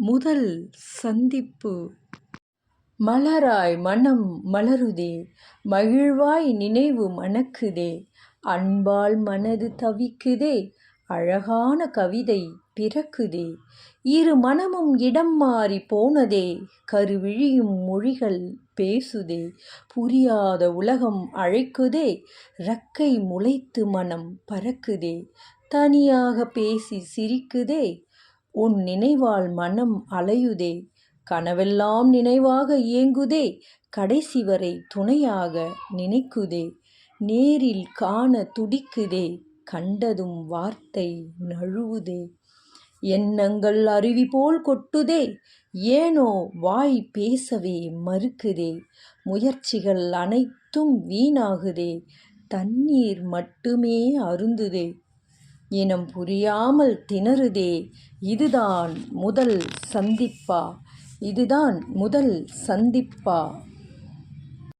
முதல் சந்திப்பு. மலராய் மனம் மலருதே மகிழ்வாய் நினைவு மணக்குதே அன்பால் மனது தவிக்குதே அழகான கவிதை பிறக்குதே. இரு மனமும் இடம் மாறி போனதே கருவிழியும் மொழிகள் பேசுதே புரியாத உலகம் அழைக்குதே ரக்கை முளைத்து மனம் பறக்குதே தனியாக பேசி சிரிக்குதே உன் நினைவால் மனம் அலையுதே. கனவெல்லாம் நினைவாக ஏங்குதே கடைசிவரை துணையாக நினைக்குதே. நேரில் காண துடிக்குதே. கண்டதும் வார்த்தை நழுவுதே. எண்ணங்கள் அருவி போல் கொட்டுதே. ஏனோ வாய் பேசவே மறுக்குதே. முயற்சிகள் அனைத்தும் வீணாகுதே. தண்ணீர் மட்டுமே அருந்துதே. இனம் புரியாமல் திணறுதே. இதுதான் முதல் சந்திப்பா. இதுதான் முதல் சந்திப்பா.